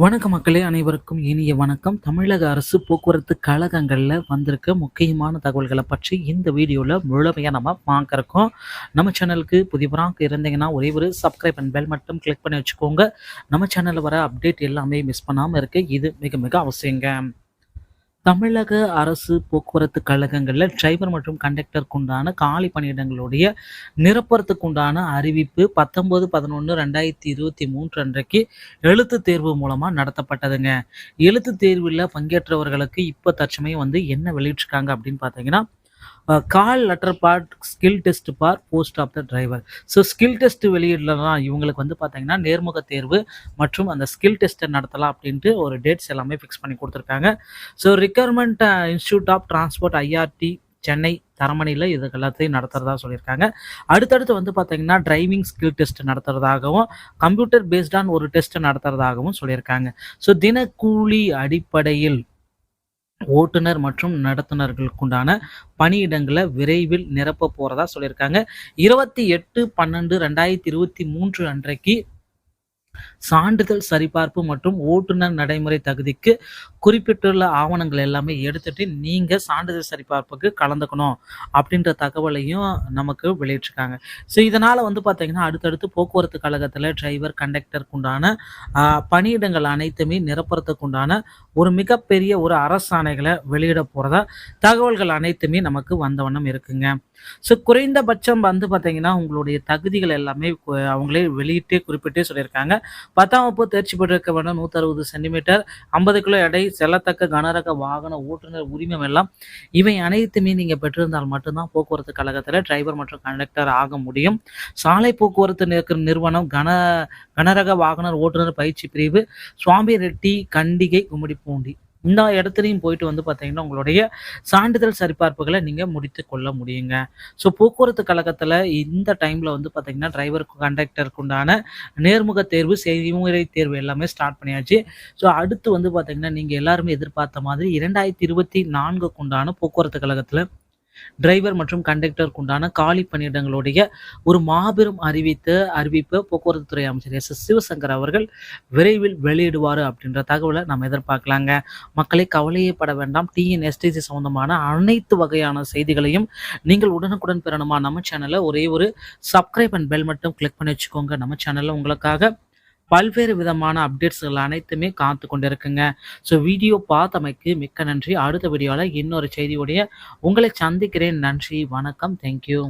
வணக்க மக்களே அனைவருக்கும் இனிய வணக்கம். தமிழக அரசு போக்குவரத்து கழகங்களில் வந்திருக்க முக்கியமான தகவல்களை பற்றி இந்த வீடியோவில் முழுமையாக நம்ம பார்க்குறோம் நம்ம சேனலுக்கு புதியவராக இருந்தீங்கன்னா ஒரே ஒரு சப்ஸ்கிரைப் அண்ட் பெல் மட்டும் கிளிக் பண்ணி வச்சுக்கோங்க. நம்ம சேனலில் வர அப்டேட் எல்லாமே மிஸ் பண்ணாமல் இருக்க இது மிக மிக அவசியங்க. தமிழக அரசு போக்குவரத்து கழகங்களில் டிரைவர் மற்றும் கண்டக்டருக்கு உண்டான காலி பணியிடங்களுடைய நிரப்புறத்துக்கு உண்டான அறிவிப்பு பத்தொன்பது பதினொன்று ரெண்டாயிரத்தி இருபத்தி மூன்று அன்றைக்கு எழுத்து தேர்வு மூலமாக நடத்தப்பட்டதுங்க. எழுத்து தேர்வில் பங்கேற்றவர்களுக்கு இப்போ தற்சமயம் வந்து என்ன வெளியிட்டிருக்காங்க அப்படின்னு பார்த்தீங்கன்னா call letter part skill test for post of the driver so skill test வெளியிடலாம் இவங்களுக்கு வந்து பார்த்தீங்கன்னா நேர்முக தேர்வு மற்றும் அந்த ஸ்கில் டெஸ்ட்டை நடத்தலாம் அப்படின்ட்டு ஒரு டேட்ஸ் எல்லாமே ஃபிக்ஸ் பண்ணி கொடுத்துருக்காங்க. So requirement institute of transport IRT Chennai தரமணியில் இது எல்லாத்தையும் நடத்துறதா சொல்லியிருக்காங்க. அடுத்தடுத்து வந்து பார்த்தீங்கன்னா டிரைவிங் ஸ்கில் டெஸ்ட் நடத்துறதாகவும் கம்ப்யூட்டர் பேஸ்டான ஒரு டெஸ்ட் நடத்துறதாகவும் சொல்லியிருக்காங்க. ஸோ தினக்கூலி அடிப்படையில் ஓட்டுநர் மற்றும் நடத்துனர்களுக்குண்டான பணியிடங்களை விரைவில் நிரப்ப போறதா சொல்லியிருக்காங்க. இருபத்தி எட்டு பன்னெண்டு ரெண்டாயிரத்தி இருபத்தி மூன்று அன்றைக்கு சான்றிதழ் சரிபார்ப்பு மற்றும் ஓட்டுநர் நடைமுறை தகுதிக்கு குறிப்பிட்டுள்ள ஆவணங்கள் எல்லாமே எடுத்துட்டு நீங்க சான்றிதழ் சரிபார்ப்புக்கு கலந்துக்கணும் அப்படின்ற தகவலையும் நமக்கு வெளியிட்டிருக்காங்க. ஸோ இதனால வந்து பார்த்தீங்கன்னா அடுத்தடுத்து போக்குவரத்து கழகத்தில் டிரைவர் கண்டக்டருக்கு உண்டான பணியிடங்கள் அனைத்துமே நிரப்புறதுக்கு உண்டான ஒரு மிகப்பெரிய ஒரு அரசாணைகளை வெளியிட போறதா தகவல்கள் அனைத்துமே நமக்கு வந்த வண்ணம் இருக்குங்க. ஸோ குறைந்தபட்சம் வந்து பார்த்தீங்கன்னா உங்களுடைய தகுதிகள் எல்லாமே அவங்களே வெளியிட்டே குறிப்பிட்டே சொல்லியிருக்காங்க. பத்தாம் வகுப்பு தேர்ச்சி பெற்றிருக்க வேண்டும். நூற்றி அறுபது சென்டிமீட்டர். ஐம்பது கிலோ எடை செல்லத்தக்க கனரக வாகன ஓட்டுநர் உரிமம் எல்லாம் இவை அனைத்துமே நீங்கள் பெற்றிருந்தால் மட்டும்தான் போக்குவரத்து கழகத்தில் டிரைவர் மற்றும் கண்டக்டர் ஆக முடியும். சாலை போக்குவரத்து நிறுவனம் கன கனரக வாகன ஓட்டுநர் பயிற்சி பிரிவு சுவாமி ரெட்டி கண்டிகை கும்மிடிப்பூண்டி. இந்த இடத்துலையும் போயிட்டு வந்து பார்த்தீங்கன்னா உங்களுடைய சான்றிதழ் சரிபார்ப்புகளை நீங்கள் முடித்து கொள்ள முடியுங்க. ஸோ போக்குவரத்து கழகத்தில் இந்த டைமில் வந்து பார்த்தீங்கன்னா டிரைவருக்கு கண்டக்டருக்கு உண்டான நேர்முக தேர்வு செய்முறை தேர்வு எல்லாமே ஸ்டார்ட் பண்ணியாச்சு. ஸோ அடுத்து வந்து பார்த்தீங்கன்னா நீங்கள் எல்லாருமே எதிர்பார்த்த மாதிரி இரண்டாயிரத்தி இருபத்தி நான்குக்கு உண்டான போக்குவரத்து கழகத்தில் டிரைவர் மற்றும் கண்டக்டருக்கு உண்டான காலி பணியிடங்களுடைய ஒரு மாபெரும் அறிவித்த அறிவிப்பை போக்குவரத்து துறை அமைச்சர் எஸ். எஸ். சிவசங்கர் அவர்கள் விரைவில் வெளியிடுவார் அப்படின்ற தகவலை நம்ம எதிர்பார்க்கலாங்க. மக்களை கவலையப்பட வேண்டாம். டிஎன்எஸ்டிசி சம்பந்தமான அனைத்து வகையான செய்திகளையும் நீங்கள் உடனுக்குடன் பெறணுமா நம்ம சேனலை ஒரே ஒரு சப்ஸ்கிரைப் அண்ட் பெல் மட்டும் கிளிக் பண்ணி வச்சுக்கோங்க. நம்ம சேனலில் உங்களுக்காக பல்வேறு விதமான அப்டேட்ஸ்கள் அனைத்துமே காத்து கொண்டிருக்குங்க. ஸோ வீடியோ பார்த்தமைக்கு மிக்க நன்றி. அடுத்த வீடியோவில் இன்னொரு செய்தியுடைய உங்களை சந்திக்கிறேன். நன்றி. வணக்கம். தேங்க்யூ